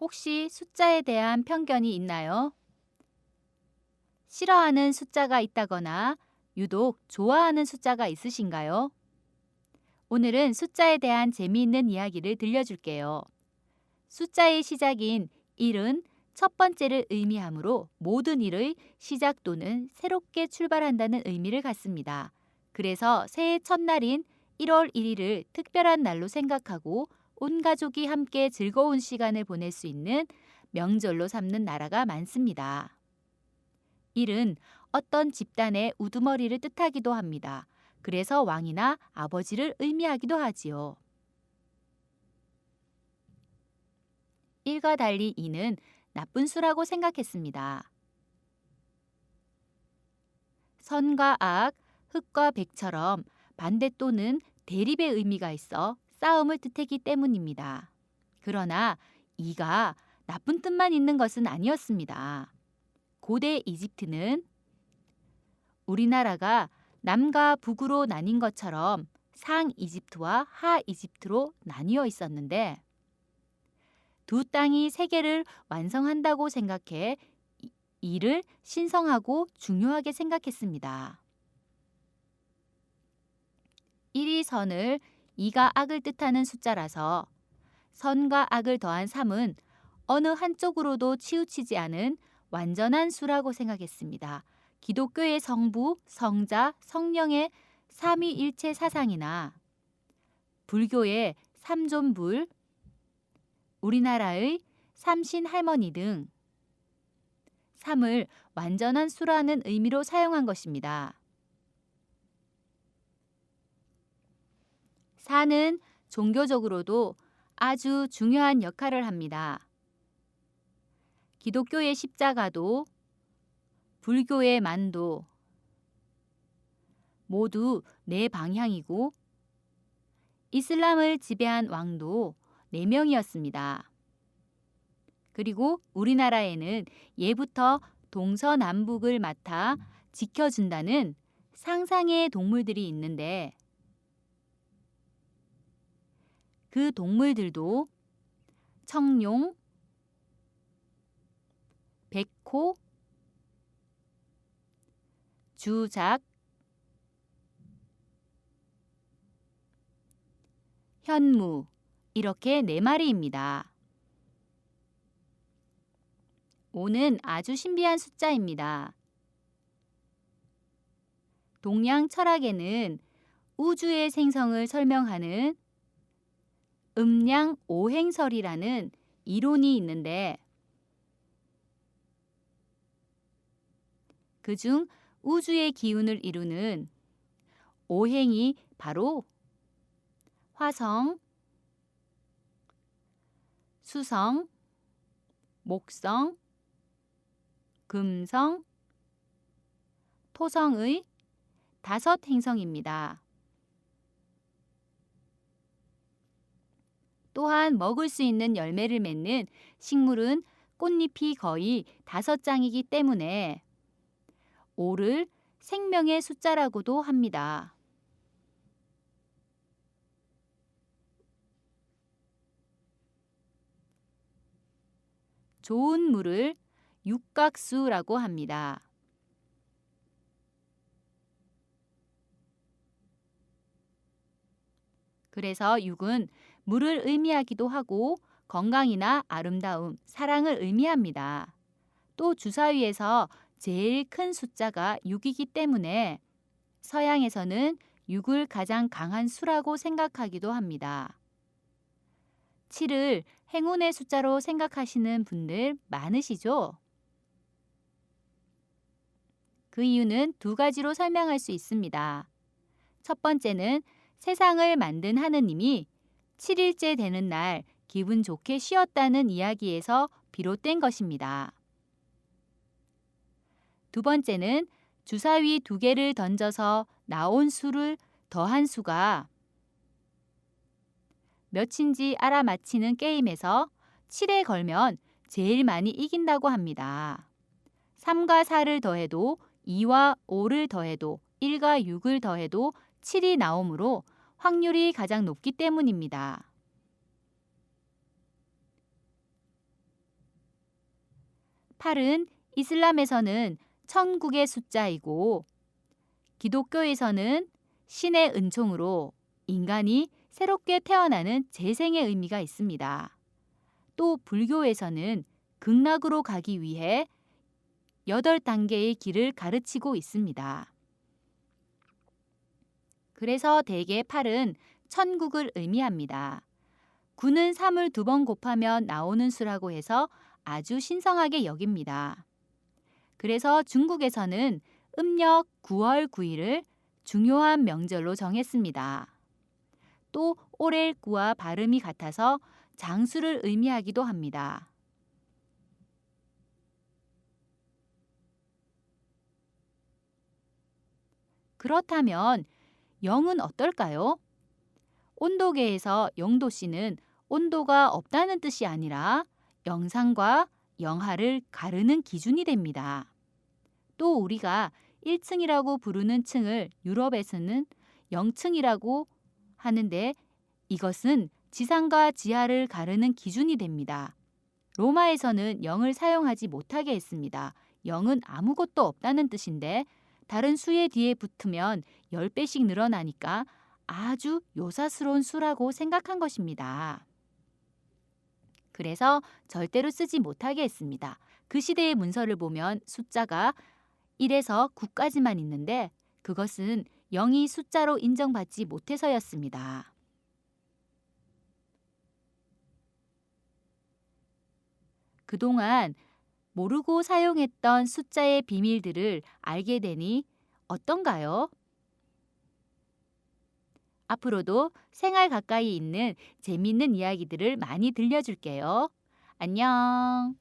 혹시 숫자에 대한 편견이 있나요? 싫어하는 숫자가 있다거나 유독 좋아하는 숫자가 있으신가요? 오늘은 숫자에 대한 재미있는 이야기를 들려줄게요. 숫자의 시작인 1은 첫 번째를 의미하므로 모든 일의 시작 또는 새롭게 출발한다는 의미를 갖습니다. 그래서 새해 첫날인 1월 1일을 특별한 날로 생각하고 온 가족이 함께 즐거운 시간을 보낼 수 있는 명절로 삼는 나라가 많습니다. 1은 어떤 집단의 우두머리를 뜻하기도 합니다. 그래서 왕이나 아버지를 의미하기도 하지요. 1과 달리 2는 나쁜 수라고 생각했습니다. 선과 악, 흑과 백처럼 반대 또는 대립의 의미가 있어 싸움을 뜻했기 때문입니다. 그러나 이가 나쁜 뜻만 있는 것은 아니었습니다. 고대 이집트는 우리나라가 남과 북으로 나뉜 것처럼 상 이집트와 하 이집트로 나뉘어 있었는데 두 땅이 세계를 완성한다고 생각해 이를 신성하고 중요하게 생각했습니다. 1이 선을 2가 악을 뜻하는 숫자라서 선과 악을 더한 3은 어느 한쪽으로도 치우치지 않은 완전한 수라고 생각했습니다. 기독교의 성부, 성자, 성령의 삼위일체 사상이나 불교의 삼존불, 우리나라의 삼신 할머니 등 3을 완전한 수라는 의미로 사용한 것입니다. 4는 종교적으로도 아주 중요한 역할을 합니다. 기독교의 십자가도 불교의 만도 모두 네 방향이고 이슬람을 지배한 왕도 네 명이었습니다. 그리고 우리나라에는 예부터 동서남북을 맡아 지켜준다는 상상의 동물들이 있는데 그 동물들도 청룡, 백호, 주작, 현무 이렇게 네 마리입니다. 5는 아주 신비한 숫자입니다. 동양 철학에는 우주의 생성을 설명하는 음양 오행설이라는 이론이 있는데 그중 우주의 기운을 이루는 오행이 바로 화성, 수성, 목성, 금성, 토성의 다섯 행성입니다. 또한 먹을 수 있는 열매를 맺는 식물은 꽃잎이 거의 다섯 장이기 때문에 5를 생명의 숫자라고도 합니다. 좋은 물을 육각수라고 합니다. 그래서 6은 물을 의미하기도 하고 건강이나 아름다움, 사랑을 의미합니다. 또 주사위에서 제일 큰 숫자가 6이기 때문에 서양에서는 6을 가장 강한 수라고 생각하기도 합니다. 7을 행운의 숫자로 생각하시는 분들 많으시죠? 그 이유는 두 가지로 설명할 수 있습니다. 첫 번째는 세상을 만든 하느님이 7일째 되는 날 기분 좋게 쉬었다는 이야기에서 비롯된 것입니다. 두 번째는 주사위 두 개를 던져서 나온 수를 더한 수가 몇인지 알아맞히는 게임에서 7에 걸면 제일 많이 이긴다고 합니다. 3과 4를 더해도 2와 5를 더해도 1과 6을 더해도 7이 나오므로 확률이 가장 높기 때문입니다. 8은 이슬람에서는 천국의 숫자이고 기독교에서는 신의 은총으로 인간이 새롭게 태어나는 재생의 의미가 있습니다. 또 불교에서는 극락으로 가기 위해 8단계의 길을 가르치고 있습니다. 그래서 대개 8은 천국을 의미합니다. 9는 3을 두 번 곱하면 나오는 수라고 해서 아주 신성하게 여깁니다. 그래서 중국에서는 음력 9월 9일을 중요한 명절로 정했습니다. 또 올해 9와 발음이 같아서 장수를 의미하기도 합니다. 그렇다면 영은 어떨까요? 온도계에서 영도씨는 온도가 없다는 뜻이 아니라 영상과 영하를 가르는 기준이 됩니다. 또 우리가 1층이라고 부르는 층을 유럽에서는 0층이라고 하는데 이것은 지상과 지하를 가르는 기준이 됩니다. 로마에서는 0을 사용하지 못하게 했습니다. 0은 아무것도 없다는 뜻인데 다른 수의 뒤에 붙으면 10배씩 늘어나니까 아주 요사스러운 수라고 생각한 것입니다. 그래서 절대로 쓰지 못하게 했습니다. 그 시대의 문서를 보면 숫자가 1에서 9까지만 있는데 그것은 0이 숫자로 인정받지 못해서였습니다. 그동안 모르고 사용했던 숫자의 비밀들을 알게 되니 어떤가요? 앞으로도 생활 가까이 있는 재미있는 이야기들을 많이 들려줄게요. 안녕!